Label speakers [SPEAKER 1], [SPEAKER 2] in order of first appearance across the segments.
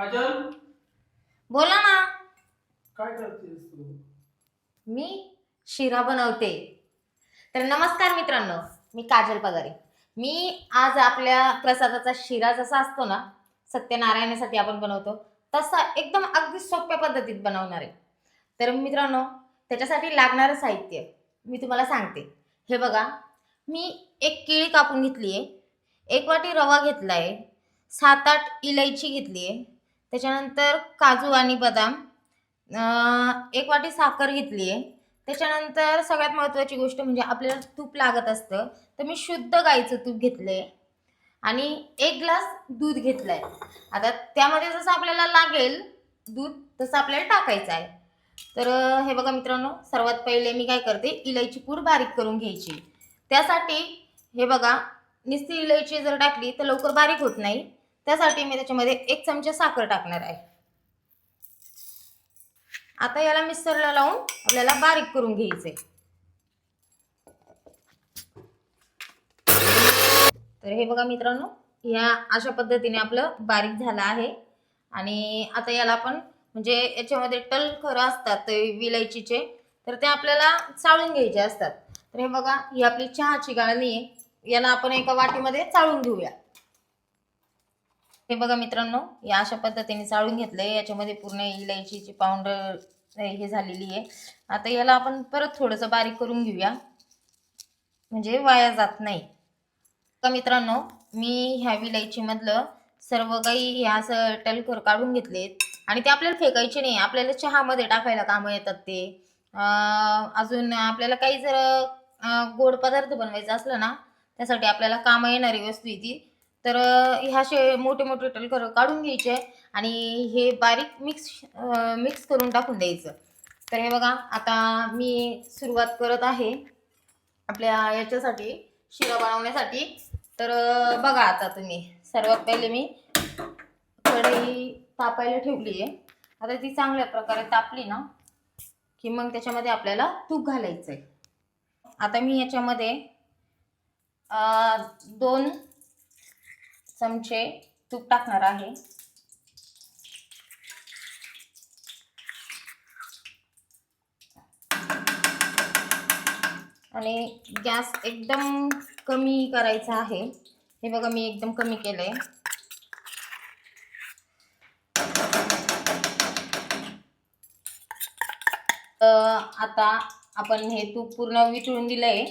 [SPEAKER 1] काजल?
[SPEAKER 2] बोला ना.
[SPEAKER 1] काय करतेस तू?
[SPEAKER 2] मी शिरा बनवते. तर नमस्कार मित्रांनो मी काजल पगारे. मी आज आपल्या प्रसादाचा शिरा जसा असतो ना सत्यनारायणासाठी आपण बनवतो तसा एकदम अगदी सोप्या पद्धतीत बनवणार आहे. तर मित्रांनो त्याच्यासाठी लागणारं साहित्य मी तुम्हाला सांगते. हे बघा मी एक केळी कापून घेतली आहे एक वाटी रवा घेतला आहे सात आठ इलायची घेतली आहे त्याच्यानंतर काजू आणि बदाम. एक वाटी साखर घेतली आहे. त्याच्यानंतर सगळ्यात महत्त्वाची गोष्ट म्हणजे आपल्याला तूप लागत असतं तर मी शुद्ध गाईचं तूप घेतलं आहे आणि एक ग्लास दूध घेतलं आहे आता त्यामध्ये जसं आपल्याला लागेल दूध तसं आपल्याला टाकायचं आहे. तर हे बघा मित्रांनो सर्वात पहिले मी काय करते इलायची पूड बारीक करून घ्यायची. त्यासाठी हे बघा निस्ती इलायची जर टाकली तर लवकर बारीक होत नाही. त्यासाठी मी त्याच्यामध्ये एक चमचा साखर टाकणार आहे. आता याला मिक्सरला लावून आपल्याला बारीक करून घ्यायचंय. तर हे बघा मित्रांनो या अशा पद्धतीने आपलं बारीक झालं आहे. आणि आता याला आपण म्हणजे याच्यामध्ये टल खरं असतात ते विलायचीचे तर ते आपल्याला चाळून घ्यायचे असतात. तर हे बघा ही आपली चहाची गाळणी आहे. याला आपण एका वाटीमध्ये चाळून घेऊया. हे बघा मित्रांनो या अशा पद्धतीने चाळून घेतलंय. याच्यामध्ये पूर्ण इलायचीची पावडर हे झालेली आहे. आता याला आपण परत थोडंसं बारीक करून घेऊया. म्हणजे वाया जात नाही. तर मित्रांनो मी ह्या विलायचीमधलं सर्व काही हे असं टलखोर काढून घेतलेत. आणि ते आपल्याला फेकायचे नाही. आपल्याला चहामध्ये टाकायला कामं येतात ते. अजून आपल्याला काही जर गोड पदार्थ बनवायचा असलं ना त्यासाठी आपल्याला कामं येणारी वस्तू येतील ती. तर ह्या असे मोठे मोठे टलकर काढून घ्यायचे आणि हे बारीक मिक्स मिक्स करून टाकून द्यायचं. तर हे बघा आता मी सुरुवात करत आहे आपल्या याच्यासाठी शिरा बनवण्यासाठी. तर बघा आता तुम्ही सर्वात पहिले मी कढई तापायला ठेवली आहे. आता ती चांगल्या प्रकारे तापली ना की मग त्याच्यामध्ये आपल्याला तूप घालायचं आहे आता मी याच्यामध्ये दोन चमचे तूप टाकणार आहे. आणि गॅस एकदम कमी करायचा आहे. हे बघा मी एकदम कमी केलंय. आता आपण हे तूप पूर्ण वितळून दिलंय.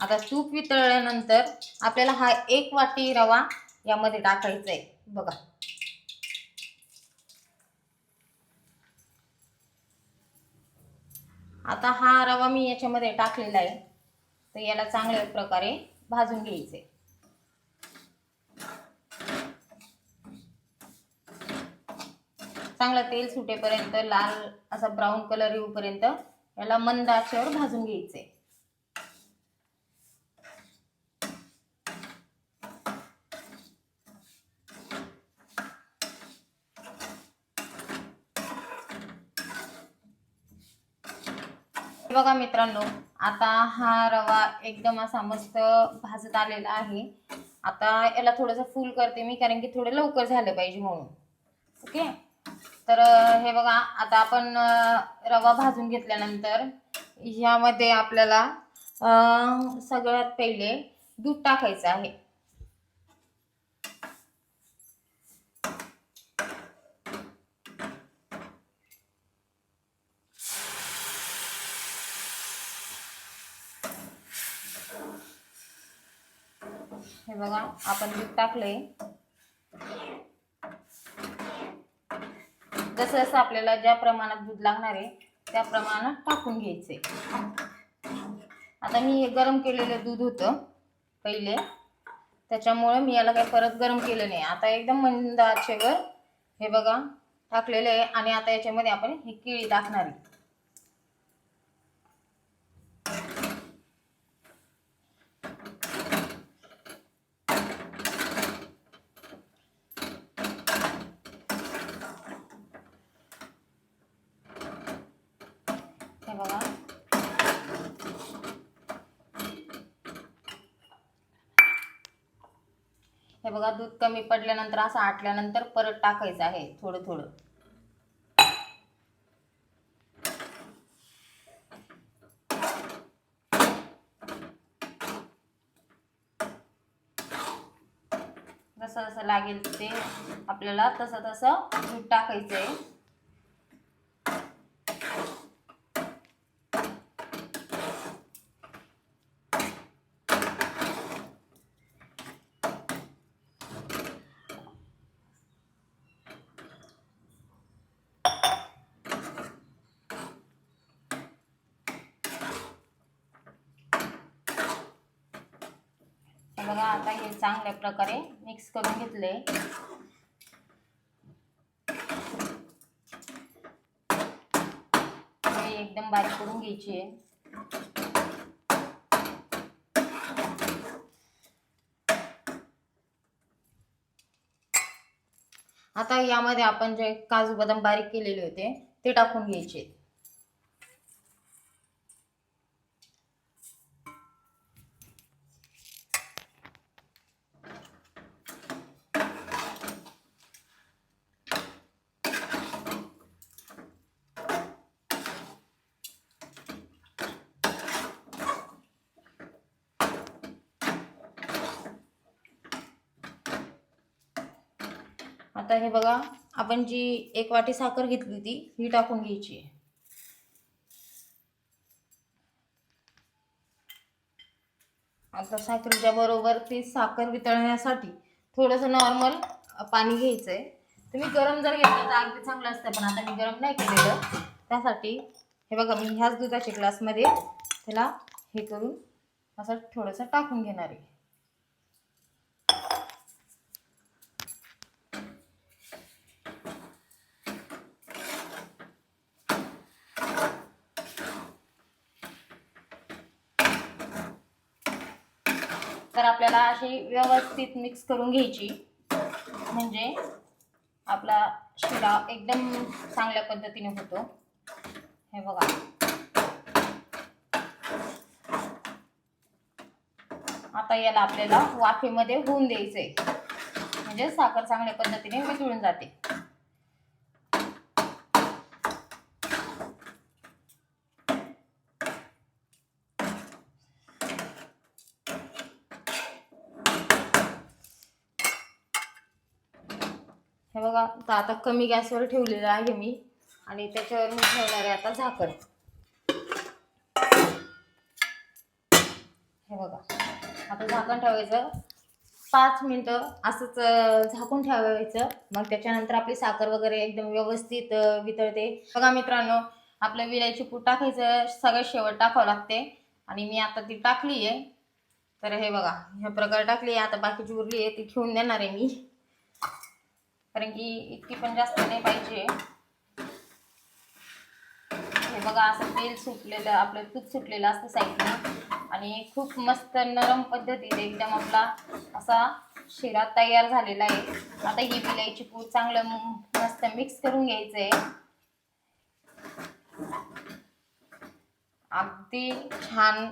[SPEAKER 2] आता तूप वितळल्यानंतर आपल्याला हा एक वाटी रवा यामध्ये टाकायचं आहे बघा. आता हा रवा मी याच्यामध्ये टाकलेला आहे. तर याला चांगल्या प्रकारे भाजून घ्यायचे. चांगलं तेल सुटेपर्यंत लाल असा ब्राऊन कलर येऊपर्यंत याला मंद आचेवर भाजून घ्यायचे. बघा मित्रांनो आता हा रवा एकदम असा मस्त भाजत आलेला आहे. आता याला थोडंसं फुल करते मी कारण की थोडं लवकर झालं पाहिजे म्हणून. ओके? तर हे बघा आता आपण रवा भाजून घेतल्यानंतर ह्यामध्ये आपल्याला सगळ्यात पहिले दूध टाकायचं आहे. हे बघा आपण दूध टाकलंय. जसं जसं आपल्याला ज्या प्रमाणात दूध लागणार आहे त्या प्रमाणात टाकून घ्यायचंय. आता मी हे गरम केलेलं दूध होतं पहिले. त्याच्यामुळे मी याला काही परत गरम केलं नाही. आता एकदम मंद आचेवर हे बघा टाकलेलं आहे. आणि आता याच्यामध्ये आपण ही केळी टाकणार आहे हे बघा हे बघा दूध कमी पडल्यानंतर असं आटल्यानंतर परत टाकायचं आहे थोडं थोडं. जसं जसं लागेल ते आपल्याला तसं तसं दूध टाकायचं आहे बघा आता हे चांगल्या प्रकारे मिक्स करून घेतले हे एकदम बारीक करून घ्यायची आहे. आता यामध्ये आपण जे काजू बदाम बारीक केलेले होते ते टाकून घ्यायचे. आता हे बघा आपण जी एक वाटी साखर घेतली होती ही टाकून घ्यायची आहे. आता साखरेच्या बरोबर ती साखर वितळण्यासाठी थोडंसं नॉर्मल पाणी घ्यायचं आहे तुम्ही गरम जर घेतलं तर अगदी चांगलं असतं पण आता मी गरम नाही केलेलं. त्यासाठी हे बघा मी ह्याच दुधाच्या ग्लासमध्ये त्याला हे करून असं थोडंसं टाकून घेणार आहे. तर आपल्याला अशी व्यवस्थित मिक्स करून घ्यायची. म्हणजे आपला शिरा एकदम चांगल्या पद्धतीने होतो. हे बघा. आता याला आपल्याला वाफेमध्ये होऊन द्यायचंय. म्हणजे साखर चांगल्या पद्धतीने वितळून जाते. हे बघा आता आता कमी गॅसवर ठेवलेलं आहे मी. आणि त्याच्यावर मी ठेवणार आहे आता झाकण. हे बघा आता झाकण ठेवायचं. पाच मिनटं असंच झाकून ठेवायचं. मग त्याच्यानंतर आपली साखर वगैरे एकदम व्यवस्थित वितळते. बघा मित्रांनो आपलं विलायची पूड टाकायचं सगळं शेवट टाकावं लागते. आणि मी आता ती टाकली आहे तर हे बघा ह्या प्रकारे टाकली आहे आता बाकीची उरली आहे ती ठेवून देणार आहे मी. कारण की इतकी पण जास्त नाही पाहिजे. हे बघा असं तेल सुटलेलं आपलं तूप सुटलेलं असतं साईडनं. आणि खूप मस्त नरम पद्धतीने एकदम आपला असा शिरा तयार झालेला आहे. आता ही विलायची पूड चांगलं मस्त मिक्स करून घ्यायचं आहे अगदी छान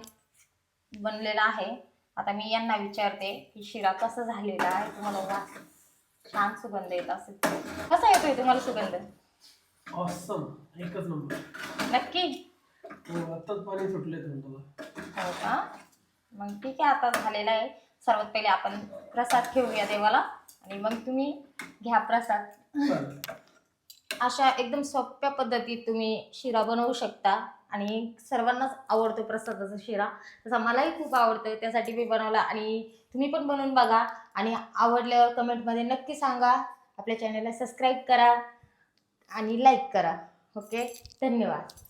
[SPEAKER 2] बनलेला आहे. आता मी यांना विचारते की शिरा कसा झालेला आहे? तुम्हाला छान सुगंध येत असेल. कसा येतोय तुम्हाला सुगंध?
[SPEAKER 1] ऑसम एकच नंबर.
[SPEAKER 2] नक्की?
[SPEAKER 1] हो आत्ताच पाणी सुटले तोंडाला
[SPEAKER 2] हो का? मग ठीक आहे आता झालेला आहे. सर्वात पहिले आपण प्रसाद ठेवूया देवाला. आणि मग तुम्ही घ्या प्रसाद. अशा एकदम सोप्या पद्धतीत तुम्ही शिरा बनवू शकता. आणि सर्वांनाच आवडतो प्रसादाचा शिरा. तसा मलाही खूप आवडतो त्यासाठी मी बनवला आणि तुम्ही पण बनवून बघा. आणि आवडल्यावर कमेंटमध्ये नक्की सांगा. आपल्या चॅनलला सबस्क्राईब करा आणि लाईक करा. ओके? धन्यवाद.